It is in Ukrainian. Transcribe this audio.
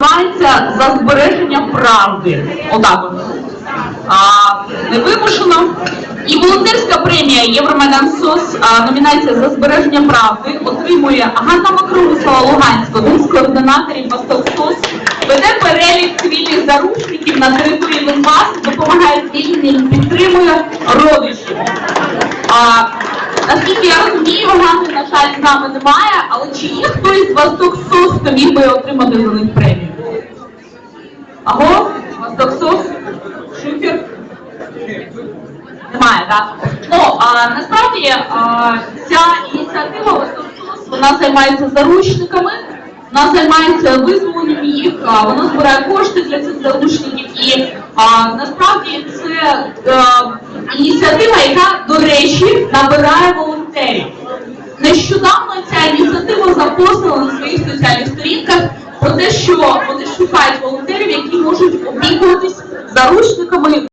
Називається за збереження правди. Отак. Невимушено. І волонтерська премія Євромайдан СОС, номінація за збереження правди отримує Ганна Макрусова Луганська, один з координаторів Восток СОС, веде перелік цивільних заручників на території Донбасу, допомагає звільненню, підтримує родичів. Наскільки я розумію, Ганни, на жаль, з нами немає, але чи є хтось з Восток СОС, хто міг би отримати за них премію? Аго? Восток СОС? Немає, так? Ну, а, насправді а, ця ініціатива Восток вона займається заручниками, вона займається визволенням їх, а, вона збирає кошти для цих заручників і а, насправді це е, ініціатива, яка, до речі, набирає волонтерів. Нещодавно ця ініціатива запостила на своїх соціальних сторінках про те, що вони шукають волонтерів, можуть опікуватись заручниками